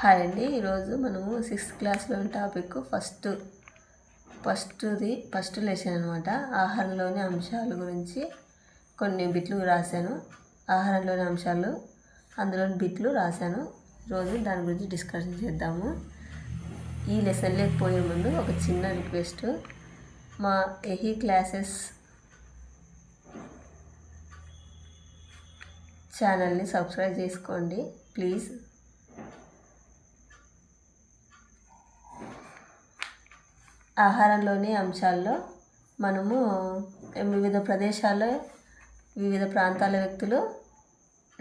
Hi అండి. ఈరోజు మనము సిక్స్త్ క్లాస్లోని టాపిక్ ఫస్ట్ ఫస్ట్ది ఫస్ట్ లెసన్ అనమాట ఆహారంలోని అంశాల గురించి కొన్ని బిట్లు రాశాను. ఆహారంలోని అంశాలు అందులోని బిట్లు రాశాను. రోజు దాని గురించి డిస్కషన్ చేద్దాము. ఈ లెసన్ పోయే ముందు ఒక చిన్న రిక్వెస్ట్. మా ఎహి క్లాసెస్ ఛానల్ని సబ్స్క్రైబ్ చేసుకోండి. ప్లీజ్ ఆహారంలోని అంశాల్లో మనము వివిధ ప్రదేశాల్లో వివిధ ప్రాంతాల వ్యక్తులు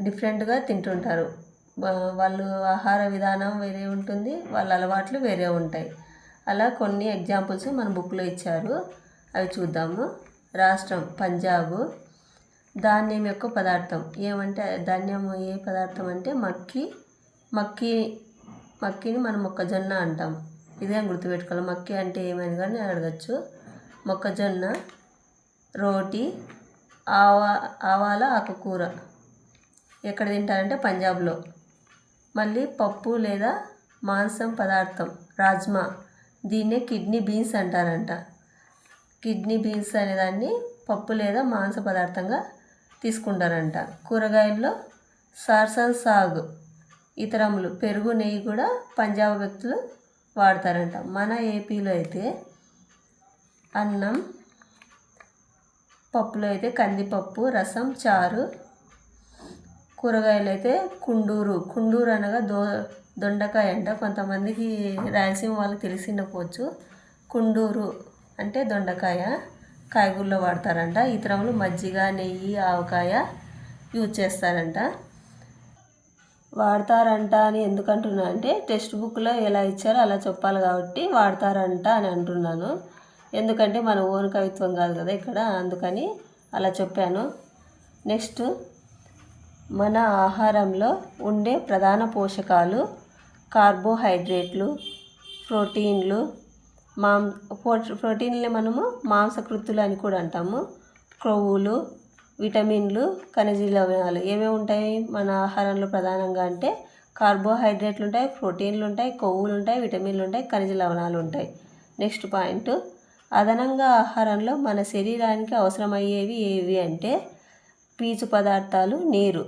డిఫరెంట్గా తింటుంటారు. వాళ్ళు ఆహార విధానం వేరే ఉంటుంది వాళ్ళ అలవాట్లు వేరే ఉంటాయి. అలా కొన్ని ఎగ్జాంపుల్స్ మన బుక్లో ఇచ్చారు. అవి చూద్దాము. రాష్ట్రం పంజాబ్. ధాన్యం యొక్క పదార్థం. ఏమంటే ధాన్యం ఏ పదార్థం అంటే మక్కి మక్కి మక్కిని మనం మొక్కజొన్న అంటాం. ఇదే గుర్తుపెట్టుకోవాలి. మక్కి అంటే ఏమని కానీ అడగచ్చు. మొక్కజొన్న రోటి ఆవా ఆవాల ఆకుకూర. ఎక్కడ తింటారంటే పంజాబ్లో. మళ్ళీ పప్పు లేదా మాంసం పదార్థం రాజ్మా. దీన్నే కిడ్నీ బీన్స్ అంటారంట. కిడ్నీ బీన్స్ అనే దాన్ని పప్పు లేదా మాంస పదార్థంగా తీసుకుంటారంట. కూరగాయల్లో సార్సన్ సాగు ఇతరములు పెరుగు నెయ్యి కూడా పంజాబ్ వ్యక్తులు వాడతారంట. మన ఏపీలో అయితే అన్నం పప్పులో అయితే కందిపప్పు రసం చారు కూరగాయలు అయితే కుండూరు. కుండూరు అనగా దో దొండకాయ అంట. కొంతమందికి రాయలసీమ వాళ్ళకి తెలిసిండకపోవచ్చు కుండూరు అంటే దొండకాయ. కాయగూరలో వాడతారంట. ఇతరములు మజ్జిగ నెయ్యి ఆవకాయ యూజ్ చేస్తారంట. వాడతారంట అని ఎందుకంటున్నా అంటే టెక్స్ట్ బుక్లో ఎలా ఇచ్చారో అలా చెప్పాలి కాబట్టి వాడతారంట అని అంటున్నాను. ఎందుకంటే మన ఓన్ కవిత్వం కాదు కదా ఇక్కడ అందుకని అలా చెప్పాను. నెక్స్ట్ మన ఆహారంలో ఉండే ప్రధాన పోషకాలు కార్బోహైడ్రేట్లు ప్రోటీన్లు మాం ప్రో- ప్రోటీన్లు మనము మాంసకృత్తులు అని కూడా అంటాము. క్రొవ్వులు విటమిన్లు ఖనిజ లవణాలు ఏమేమి ఉంటాయి? మన ఆహారంలో ప్రధానంగా అంటే కార్బోహైడ్రేట్లు ఉంటాయి ప్రోటీన్లు ఉంటాయి కొవ్వులు ఉంటాయి విటమిన్లు ఉంటాయి ఖనిజ లవణాలు ఉంటాయి. Next point. అదనంగా ఆహారంలో మన శరీరానికి అవసరమయ్యేవి ఏవి అంటే పీచు పదార్థాలు నీరు.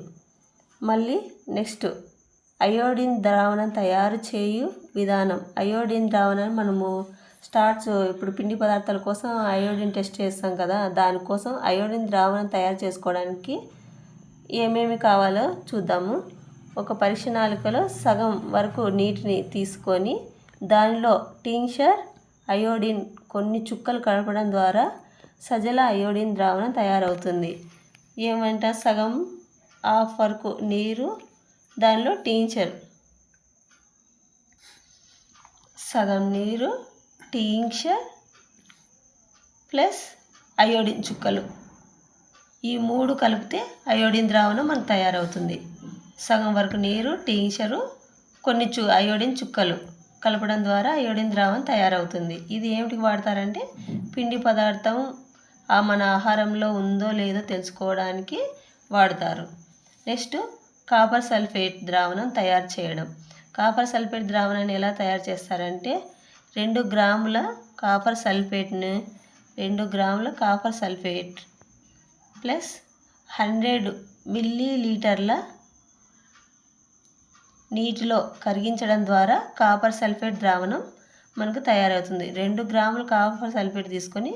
మళ్ళీ నెక్స్ట్. అయోడిన్ ద్రావణం తయారు చేయు విధానం. అయోడిన్ ద్రావణం మనము స్టార్ట్స్ ఇప్పుడు పిండి పదార్థాల కోసం అయోడిన్ టెస్ట్ చేస్తాం కదా దానికోసం అయోడిన్ ద్రావణం తయారు చేసుకోవడానికి ఏమేమి కావాలో చూద్దాము. ఒక పరీక్ష నాలుకలో సగం వరకు నీటిని తీసుకొని దానిలో టింక్చర్ అయోడిన్ కొన్ని చుక్కలు కలపడం ద్వారా సజల అయోడిన్ ద్రావణం తయారవుతుంది. ఏమంట? సగం హాఫ్ వరకు నీరు దానిలో టీంచర్ సగం నీరు టీంచర్ ప్లస్ అయోడిన్ చుక్కలు. ఈ మూడు కలిపితే అయోడిన్ ద్రావణం మనకు తయారవుతుంది. సగం వరకు నీరు టీంచరు కొన్ని చు అయోడిన్ చుక్కలు కలపడం ద్వారా అయోడిన్ ద్రావణం తయారవుతుంది. ఇది ఏమిటికి వాడతారంటే పిండి పదార్థం ఆ మన ఆహారంలో ఉందో లేదో తెలుసుకోవడానికి వాడతారు. నెక్స్ట్ కాపర్ సల్ఫేట్ ద్రావణం తయారు చేయడం. కాపర్ సల్ఫేట్ ద్రావణాన్ని ఎలా తయారు చేస్తారంటే రెండు గ్రాముల కాపర్ సల్ఫేట్ను రెండు గ్రాముల copper sulphate plus hundred milli లీటర్ల నీటిలో కరిగించడం ద్వారా కాపర్ సల్ఫేట్ ద్రావణం మనకు తయారవుతుంది. రెండు గ్రాముల కాపర్ సల్ఫేట్ తీసుకొని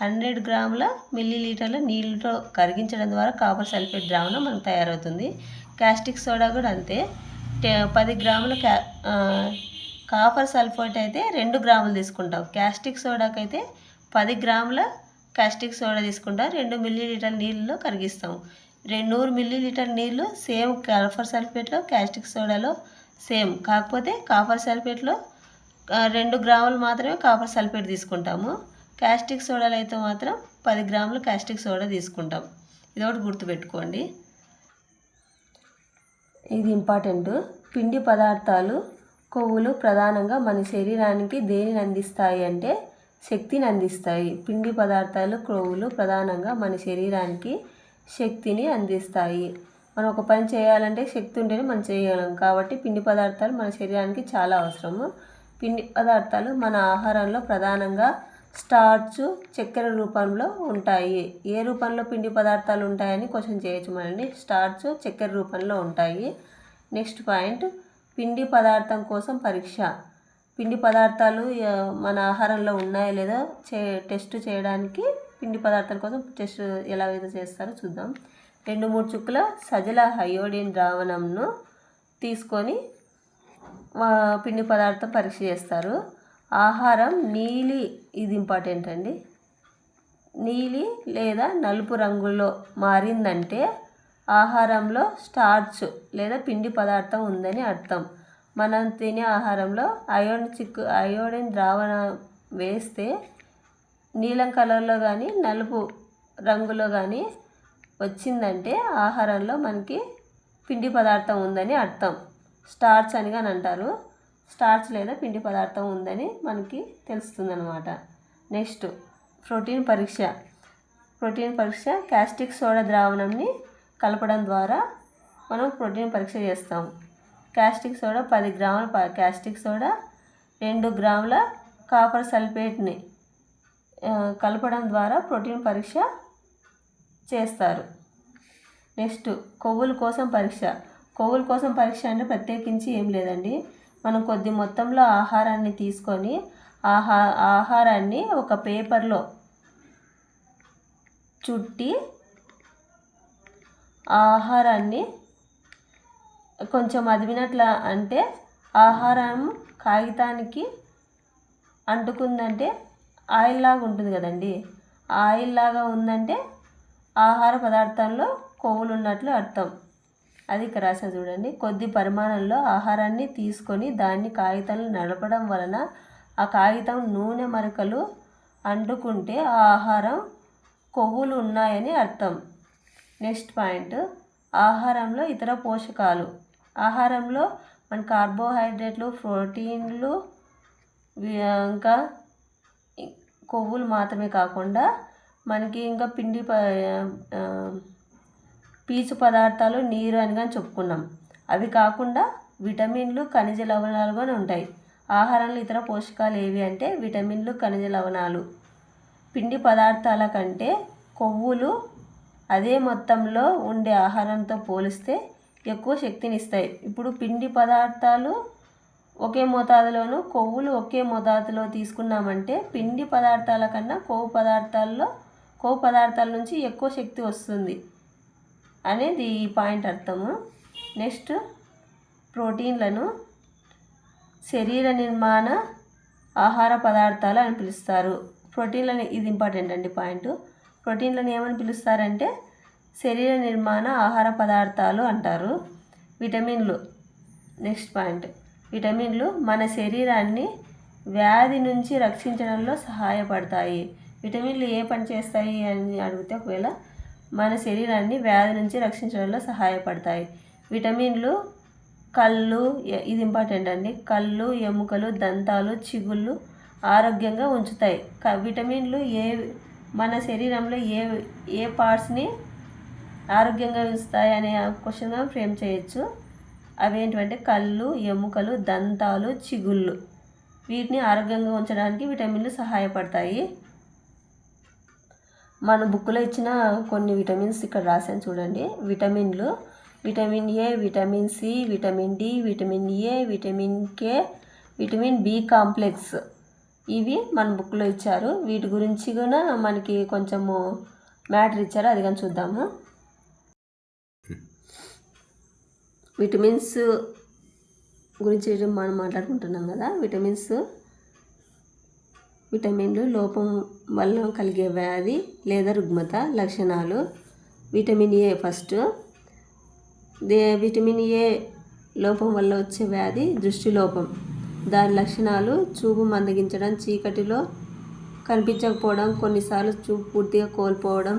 హండ్రెడ్ గ్రాముల మిల్లీ లీటర్ల నీళ్ళతో కరిగించడం ద్వారా కాపర్ సల్ఫేట్ ద్రావణం మనకు తయారవుతుంది. కాస్టిక్ సోడా కూడా అంతే. టె- పది గ్రాముల క్యా కాపర్ సల్ఫేట్ అయితే రెండు గ్రాములు తీసుకుంటాం క్యాస్టిక్ సోడాకి అయితే పది గ్రాముల కాస్టిక్ సోడా తీసుకుంటాం రెండు మిల్లీ లీటర్ నీళ్ళలో కరిగిస్తాం రెండు నూరు మిల్లీ లీటర్ నీళ్ళు సేమ్ కాఫర్ సల్ఫేట్లో కాస్టిక్ సోడాలో సేమ్. కాకపోతే కాఫర్ సల్ఫేట్లో రెండు గ్రాములు మాత్రమే కాఫర్ సల్ఫేట్ తీసుకుంటాము. కాస్టిక్ సోడాలో అయితే మాత్రం పది గ్రాములు కాస్టిక్ సోడా తీసుకుంటాం. ఇది ఒకటి గుర్తుపెట్టుకోండి. ఇది ఇంపార్టెంట్. పిండి పదార్థాలు కొవ్వులు ప్రధానంగా మన శరీరానికి దేనిని అందిస్తాయి అంటే శక్తిని అందిస్తాయి. పిండి పదార్థాలు కొవ్వులు ప్రధానంగా మన శరీరానికి శక్తిని అందిస్తాయి. మనం ఒక పని చేయాలంటే శక్తి ఉంటేనే మనం చేయగలం. కాబట్టి పిండి పదార్థాలు మన శరీరానికి చాలా అవసరము. పిండి పదార్థాలు మన ఆహారంలో ప్రధానంగా స్టార్చ్ చక్కెర రూపంలో ఉంటాయి. ఏ రూపంలో పిండి పదార్థాలు ఉంటాయని క్వశ్చన్ చేయొచ్చు మనండి. స్టార్చ్ చక్కెర రూపంలో ఉంటాయి. నెక్స్ట్ పాయింట్ పిండి పదార్థం కోసం పరీక్ష. పిండి పదార్థాలు మన ఆహారంలో ఉన్నాయో లేదో చే టెస్ట్ చేయడానికి పిండి పదార్థాల కోసం టెస్ట్ ఎలా అయితే చేస్తారో చూద్దాం. రెండు మూడు చుక్కల సజల హయోడిన్ ద్రావణంను తీసుకొని పిండి పదార్థం పరీక్ష చేస్తారు. ఆహారం నీలి ఇది ఇంపార్టెంట్ అండి. నీలి లేదా నలుపు రంగులో మారిందంటే ఆహారంలో స్టార్చ్ లేదా పిండి పదార్థం ఉందని అర్థం. మనం తినే ఆహారంలో అయోడిన్ చిక్కు అయోడిన్ ద్రావణం వేస్తే నీలం కలర్లో కానీ నలుపు రంగులో కానీ వచ్చిందంటే ఆహారంలో మనకి పిండి పదార్థం ఉందని అర్థం. స్టార్చ్ అని కానీ అంటారు. స్టార్చ్ లేదా పిండి పదార్థం ఉందని మనకి తెలుస్తుందన్నమాట. నెక్స్ట్ ప్రోటీన్ పరీక్ష. ప్రోటీన్ పరీక్ష క్యాస్టిక్ సోడా ద్రావణంని కలపడం ద్వారా మనం ప్రోటీన్ పరీక్ష చేస్తాం క్యాస్టిక్ సోడా పది గ్రాముల ప- క్యాస్టిక్ సోడా రెండు గ్రాముల కాపర్ సల్ఫేట్ని కలపడం ద్వారా ప్రోటీన్ పరీక్ష చేస్తారు. నెక్స్ట్ కొవ్వుల కోసం పరీక్ష. కొవ్వుల కోసం పరీక్ష అంటే ప్రత్యేకించి ఏం లేదండి. మనం కొద్ది మొత్తంలో ఆహారాన్ని తీసుకొని ఆహా ఆహారాన్ని ఒక పేపర్లో చుట్టి ఆహారాన్ని కొంచెం అదిమినట్ల అంటే ఆహారం కాగితానికి అంటుకుందంటే ఆయిల్ లాగా ఉంటుంది కదండి. ఆయిల్ లాగా ఉందంటే ఆహార పదార్థంలో కొవ్వులు ఉన్నట్లు అర్థం. అది ఇక్కడ చూడండి. కొద్ది పరిమాణంలో ఆహారాన్ని తీసుకొని దాన్ని కాగితంలో నడపడం వలన ఆ కాగితం నూనె మరకలు అంటుకుంటే ఆ ఆహారం కొవ్వులు ఉన్నాయని అర్థం. Next point. ఆహారంలో ఇతర పోషకాలు. ఆహారంలో మన కార్బోహైడ్రేట్లు ప్రోటీన్లు ఇంకా కొవ్వులు మాత్రమే కాకుండా మనకి ఇంకా పిండి పీచు పదార్థాలు నీరు అని కానీ చెప్పుకున్నాం. అవి కాకుండా విటమిన్లు ఖనిజ లవణాలు కూడా ఉంటాయి. ఆహారంలో ఇతర పోషకాలు ఏవి అంటే విటమిన్లు ఖనిజ లవణాలు. పిండి పదార్థాల కంటే కొవ్వులు అదే మొత్తంలో ఉండే ఆహారంతో పోలిస్తే ఎక్కువ శక్తిని ఇస్తాయి ఇప్పుడు పిండి పదార్థాలు ఒకే మోతాదులోను కొవ్వులు ఒకే మోతాదులో తీసుకున్నామంటే పిండి పదార్థాల కన్నా కొవ్వు పదార్థాల్లో కొవ్వు పదార్థాల నుంచి ఎక్కువ శక్తి వస్తుంది అనేది ఈ పాయింట్ అర్థము. నెక్స్ట్ ప్రోటీన్లను శరీర నిర్మాణ ఆహార పదార్థాలు అని పిలుస్తారు. ప్రోటీన్లని ఇది ఇంపార్టెంట్ అండి పాయింట్. ప్రోటీన్లను ఏమని పిలుస్తారంటే శరీర నిర్మాణ ఆహార పదార్థాలు అంటారు. విటమిన్లు. Next point. విటమిన్లు మన శరీరాన్ని వ్యాధి నుంచి రక్షించడంలో సహాయపడతాయి. విటమిన్లు ఏ పని చేస్తాయి అని అడిగితే ఒకవేళ మన శరీరాన్ని వ్యాధి నుంచి రక్షించడంలో సహాయపడతాయి. విటమిన్లు కళ్ళు ఇది ఇంపార్టెంట్ అండి. కళ్ళు ఎముకలు దంతాలు చిగుళ్ళు ఆరోగ్యంగా ఉంచుతాయి. క విటమిన్లు ఏ మన శరీరంలో ఏ ఏ పార్ట్స్ని ఆరోగ్యంగా ఉంచుతాయి అనే క్వశ్చన్గా ఫ్రేమ్ చేయొచ్చు. అవేంటంటే కళ్ళు ఎముకలు దంతాలు చిగుళ్ళు. వీటిని ఆరోగ్యంగా ఉంచడానికి విటమిన్లు సహాయపడతాయి. మన బుక్లో ఇచ్చిన కొన్ని విటమిన్స్ ఇక్కడ రాశాను చూడండి. విటమిన్లు vitamin A vitamin C vitamin D vitamin A vitamin K vitamin B complex ఇవి మన బుక్లో ఇచ్చారు. వీటి గురించి కూడా మనకి కొంచెము మ్యాటర్ ఇచ్చారు. అది కానీ చూద్దాము. విటమిన్స్ గురించి మనం మాట్లాడుకుంటున్నాం కదా. విటమిన్స్ విటమిన్లు లోపం వల్ల కలిగే వ్యాధి లేదా రుగ్మత లక్షణాలు. Vitamin A first. The vitamin A లోపం వల్ల వచ్చే వ్యాధి దృష్టి లోపం. దాని లక్షణాలు చూపు మందగించడం చీకటిలో కనిపించకపోవడం కొన్నిసార్లు చూపు పూర్తిగా కోల్పోవడం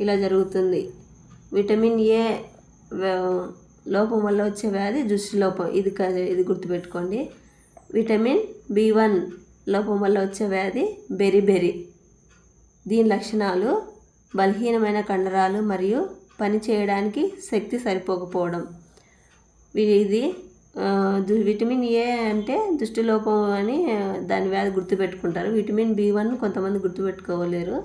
ఇలా జరుగుతుంది. విటమిన్ ఏ లోపం వల్ల వచ్చే వ్యాధి దృష్టి లోపం. ఇది ఇది గుర్తుపెట్టుకోండి. విటమిన్ బి వన్ లోపం వల్ల వచ్చే వ్యాధి బెరిబెరి దీని లక్షణాలు బలహీనమైన కండరాలు మరియు పని చేయడానికి శక్తి సరిపోకపోవడం. ఇది విటమిన్ ఏ అంటే దృష్టిలోపం అని దాని వ్యాధి గుర్తుపెట్టుకుంటారు. విటమిన్ బి వన్ కొంతమంది గుర్తుపెట్టుకోలేరు.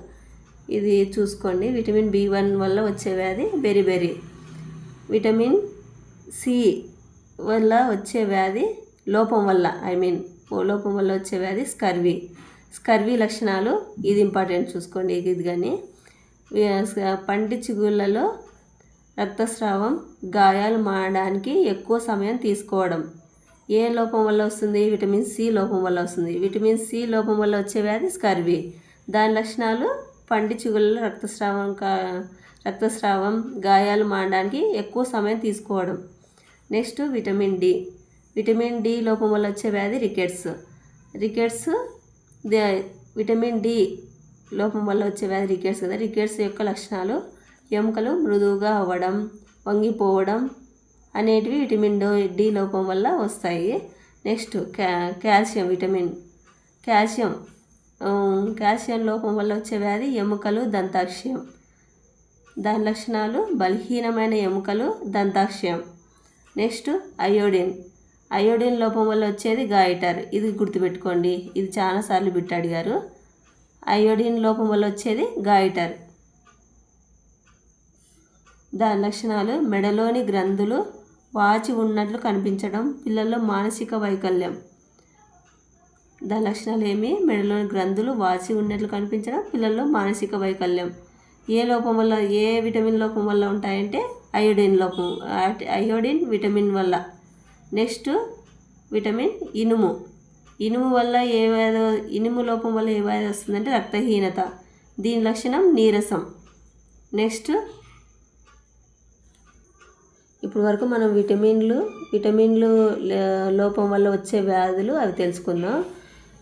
ఇది చూసుకోండి. విటమిన్ బి వన్ వల్ల వచ్చే వ్యాధి బెరీ బెరీ విటమిన్ సి వల్ల వచ్చే వ్యాధి లోపం వల్ల ఐ మీన్ లోపం వల్ల వచ్చే వ్యాధి స్కర్వీ. స్కర్వీ లక్షణాలు ఇది ఇంపార్టెంట్ చూసుకోండి. ఇది ఇది కానీ పంటి చిగుళ్ళలో రక్తస్రావం గాయాలు మారడానికి ఎక్కువ సమయం తీసుకోవడం. ఏ లోపం వల్ల వస్తుంది? విటమిన్ సి లోపం వల్ల వస్తుంది. విటమిన్ సి లోపం వల్ల వచ్చే వ్యాధి స్కర్వీ. దాని లక్షణాలు పండి చిగుళ్ళలో రక్తస్రావం కా రక్తస్రావం గాయాలు మారడానికి ఎక్కువ సమయం తీసుకోవడం. Next vitamin D. Vitamin D లోపం వల్ల వచ్చే వ్యాధి రికెట్స్. రికెట్స్ విటమిన్ డి లోపం వల్ల వచ్చే వ్యాధి రికెట్స్ కదా. రికెట్స్ యొక్క లక్షణాలు ఎముకలు మృదువుగా అవ్వడం వంగిపోవడం అనేటివి విటమిన్ డో డి లోపం వల్ల వస్తాయి. నెక్స్ట్ క్యా కాల్షియం విటమిన్ కాల్షియం కాల్షియం లోపం వల్ల వచ్చే వ్యాధి ఎముకలు దంతాక్షయం. దాని లక్షణాలు బలహీనమైన ఎముకలు దంతాక్షయం. Next iodine. అయోడిన్ లోపం వల్ల వచ్చేది గాయటర్. ఇది గుర్తుపెట్టుకోండి. ఇది చాలాసార్లు బిట్టు అడిగారు అయోడిన్ లోపం వల్ల వచ్చేది గాయటర్. దాని లక్షణాలు మెడలోని గ్రంథులు వాచి ఉన్నట్లు కనిపించడం పిల్లల్లో మానసిక వైకల్యం. దాని లక్షణాలు ఏమి మెడలోని గ్రంథులు వాచి ఉన్నట్లు కనిపించడం పిల్లల్లో మానసిక వైకల్యం. ఏ లోపం వల్ల ఏ విటమిన్ లోపం వల్ల ఉంటాయంటే అయోడిన్ లోపం అయోడిన్ విటమిన్ వల్ల. నెక్స్ట్ విటమిన్ ఇనుము. ఇనుము వల్ల ఏ వ్యాధి ఇనుము లోపం వల్ల ఏ వ్యాధి వస్తుందంటే రక్తహీనత. దీని లక్షణం నీరసం. నెక్స్ట్ ఇప్పుడు వరకు మనం విటమిన్లు విటమిన్లు లోపం వల్ల వచ్చే వ్యాధులు అవి తెలుసుకుందాం.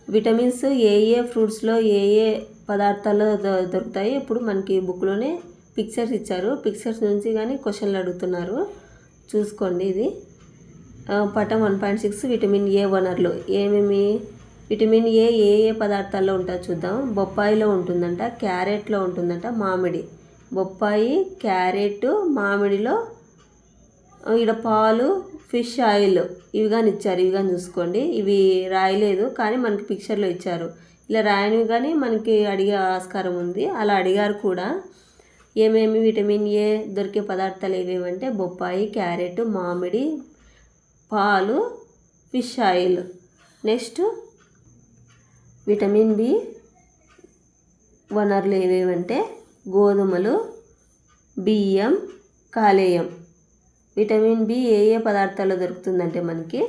విటమిన్స్ ఏ ఏ ఫ్రూట్స్లో ఏ ఏ పదార్థాల్లో దొ- దొరుకుతాయి? ఇప్పుడు మనకి బుక్లోనే పిక్చర్స్ ఇచ్చారు. పిక్చర్స్ నుంచి కానీ క్వశ్చన్లు అడుగుతున్నారు. చూసుకోండి ఇది. పటం one point six vitamin A వనరులు. ఏమేమి? విటమిన్ ఏ ఏ ఏ పదార్థాల్లో ఉంటుందో చూద్దాం. బొప్పాయిలో ఉంటుందంట క్యారెట్లో ఉంటుందంట మామిడి. బొప్పాయి క్యారెట్ మామిడిలో ఈడ పాలు ఫిష్ ఆయిల్ ఇవి కానీ ఇచ్చారు. ఇవి కానీ చూసుకోండి. ఇవి రాయలేదు కానీ మనకి పిక్చర్లో ఇచ్చారు. ఇలా రాయనివి కానీ మనకి అడిగే ఆస్కారం ఉంది. అలా అడిగారు కూడా. ఏమేమి విటమిన్ ఏ దొరికే పదార్థాలు ఏవేవంటే బొప్పాయి క్యారెట్ మామిడి పాలు fish oil. Next vitamin B వనరులు ఏవేవంటే గోధుమలు బియ్యం కాలేయం. విటమిన్ బి ఏ ఏ పదార్థాల్లో దొరుకుతుందంటే మనకి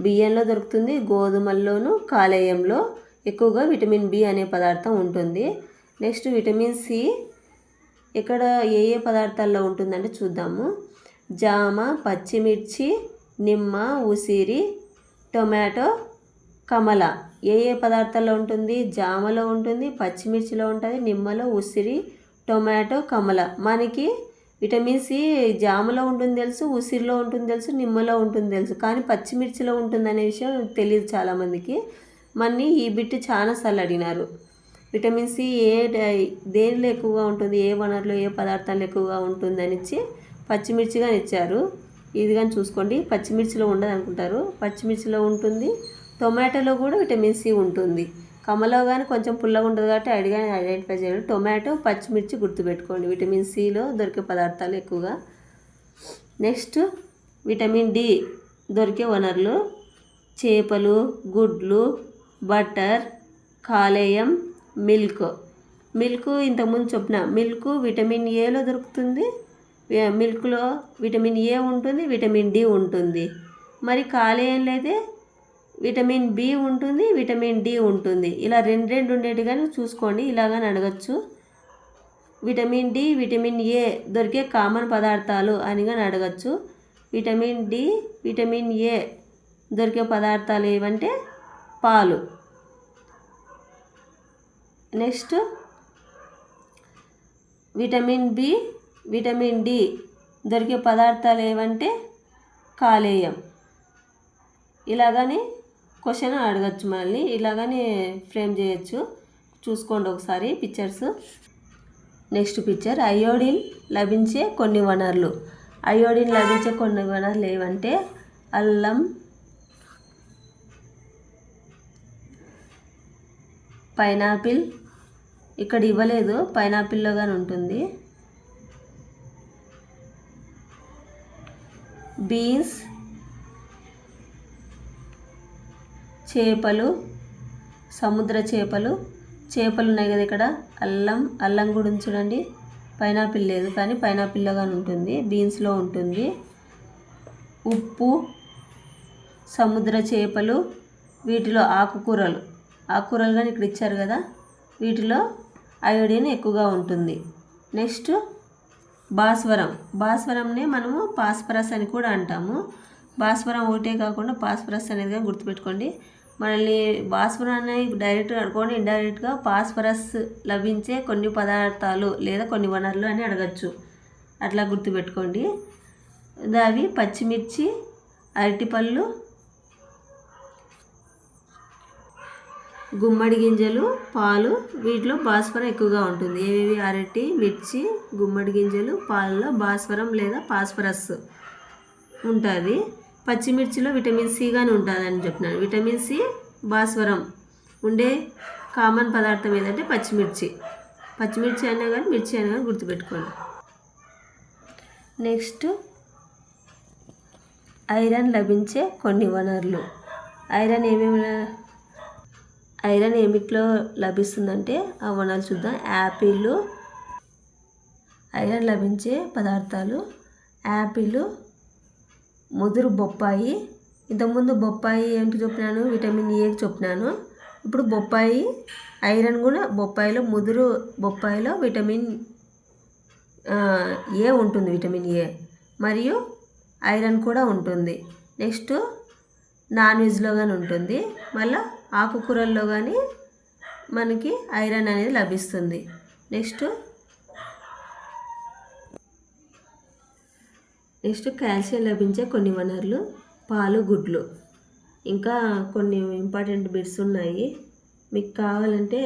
బియ్యంలో దొరుకుతుంది గోధుమల్లోనూ కాలేయంలో ఎక్కువగా విటమిన్ బి అనే పదార్థం ఉంటుంది. నెక్స్ట్ విటమిన్ సి ఇక్కడ ఏ ఏ పదార్థాల్లో ఉంటుందంటే చూద్దాము. జామ పచ్చిమిర్చి నిమ్మ ఉసిరి టొమాటో కమల. ఏ ఏ పదార్థాల్లో ఉంటుంది? జామలో ఉంటుంది పచ్చిమిర్చిలో ఉంటుంది నిమ్మలో ఉసిరి టొమాటో కమల. మనకి విటమిన్ సి జామలో ఉంటుంది తెలుసు ఉసిరిలో ఉంటుంది తెలుసు నిమ్మలో ఉంటుంది తెలుసు. కానీ పచ్చిమిర్చిలో ఉంటుందనే విషయం తెలియదు చాలామందికి. మన్ని ఈ బిట్ చాలాసార్లు అడిగినారు. విటమిన్ సి ఏ దేనిలో ఎక్కువగా ఉంటుంది ఏ వనరులో ఏ పదార్థాలు ఎక్కువగా ఉంటుందని ఇచ్చి పచ్చిమిర్చిగా ఇచ్చారు. ఇది కానీ చూసుకోండి. పచ్చిమిర్చిలో ఉండదు అనుకుంటారు. పచ్చిమిర్చిలో ఉంటుంది. టొమాటోలో కూడా విటమిన్ సి ఉంటుంది. కమలో కానీ కొంచెం పుల్లగా ఉంటుంది కాబట్టి అడిగా ఐడెంటిఫై చేయాలి టొమాటో పచ్చిమిర్చి గుర్తుపెట్టుకోండి. విటమిన్ సిలో దొరికే పదార్థాలు ఎక్కువగా. నెక్స్ట్ విటమిన్ డి దొరికే వనరులు చేపలు గుడ్లు బటర్ కాలేయం మిల్క్. మిల్క్ ఇంతకుముందు చెప్పిన మిల్క్ విటమిన్ ఏలో దొరుకుతుంది? మిల్క్లో విటమిన్ ఏ ఉంటుంది విటమిన్ డి ఉంటుంది. మరి కాలేయంలో అయితే విటమిన్ బి ఉంటుంది విటమిన్ డి ఉంటుంది. ఇలా రెండు రెండు ఉండేటి కానీ చూసుకోండి. ఇలాగని అడగచ్చు. విటమిన్ డి విటమిన్ ఏ దొరికే కామన్ పదార్థాలు అని కానీ అడగచ్చు. విటమిన్ డి విటమిన్ ఏ దొరికే పదార్థాలు ఏవంటే పాలు. Next vitamin B vitamin D దొరికే పదార్థాలు ఏవంటే కాలేయం. ఇలాగని క్వశ్చన్ అడగచ్చు మనల్ని. ఇలాగనే ఫ్రేమ్ చేయొచ్చు. చూసుకోండి ఒకసారి పిక్చర్స్. Next picture. అయోడిన్ లభించే కొన్ని వనరులు. అయోడిన్ లభించే కొన్ని వనరులు ఏవంటే అల్లం పైనాపిల్. ఇక్కడ ఇవ్వలేదు. పైనాపిల్లో కానీ ఉంటుంది. బీన్స్ చేపలు సముద్ర చేపలు. చేపలు ఉన్నాయి కదా ఇక్కడ. అల్లం అల్లం కూడా చూడండి. పైనాపిల్ లేదు కానీ పైనాపిల్లో కానీ ఉంటుంది బీన్స్లో ఉంటుంది. ఉప్పు సముద్ర చేపలు వీటిలో ఆకుకూరలు. ఆకుకూరలు కానీ ఇక్కడ ఇచ్చారు కదా. వీటిలో అయోడిన్ ఎక్కువగా ఉంటుంది. నెక్స్ట్ భాస్వరం. భాస్వరంనే మనము పాస్పరస్ అని కూడా అంటాము. భాస్వరం ఒకటే కాకుండా పాస్పరస్ అనేది కానీ గుర్తుపెట్టుకోండి. మనల్ని భాస్వరాన్ని డైరెక్ట్గా అనుకోని ఇండైరెక్ట్గా పాస్పరస్ లభించే కొన్ని పదార్థాలు లేదా కొన్ని వనరులు అని అడగచ్చు. అట్లా గుర్తుపెట్టుకోండి. అవి పచ్చిమిర్చి అరటిపళ్ళు గుమ్మడి గింజలు పాలు. వీటిలో భాస్వరం ఎక్కువగా ఉంటుంది. ఏవేవి? అరటి మిర్చి గుమ్మడి గింజలు పాలలో భాస్వరం లేదా పాస్పరస్ ఉంటుంది. పచ్చిమిర్చిలో విటమిన్ సి కానీ ఉంటుందని చెప్తున్నాను విటమిన్ సి భాస్వరం ఉండే కామన్ పదార్థం ఏదంటే పచ్చిమిర్చి. పచ్చిమిర్చి అయినా కానీ మిర్చి అయినా కానీ గుర్తుపెట్టుకోండి. నెక్స్ట్ ఐరన్ లభించే కొన్ని వనరులు. ఐరన్ ఏమేమి ఐరన్ ఏమిట్లో లభిస్తుందంటే ఆ వనరులు చూద్దాం. యాపిల్ ఐరన్ లభించే పదార్థాలు యాపిల్ ముదురు బొప్పాయి. ఇంతకుముందు బొప్పాయి ఏంటి చెప్పినాను? విటమిన్ ఏ చెప్పినాను. ఇప్పుడు బొప్పాయి ఐరన్ కూడా బొప్పాయిలో ముదురు బొప్పాయిలో విటమిన్ ఏ ఉంటుంది విటమిన్ ఏ? మరియు ఐరన్ కూడా ఉంటుంది. నెక్స్ట్ నాన్ వెజ్లో కానీ ఉంటుంది. మళ్ళీ ఆకుకూరల్లో కానీ మనకి ఐరన్ అనేది లభిస్తుంది. నెక్స్ట్ నెక్స్ట్ కాల్షియం లభించే కొన్ని వనరులు పాలు గుడ్లు. ఇంకా కొన్ని ఇంపార్టెంట్ బిట్స్ ఉన్నాయి. మీకు కావాలంటే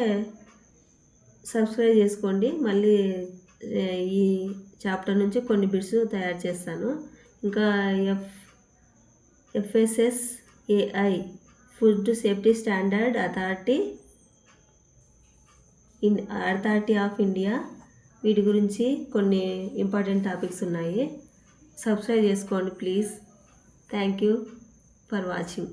సబ్స్క్రైబ్ చేసుకోండి. మళ్ళీ ఈ చాప్టర్ నుంచి కొన్ని బిట్స్ తయారు చేస్తాను. ఇంకా F FSS AI food safety standard authority in authority of India వీటి గురించి కొన్ని ఇంపార్టెంట్ టాపిక్స్ ఉన్నాయి. సబ్స్క్రైబ్ చేసుకోండి please. Thank you for watching.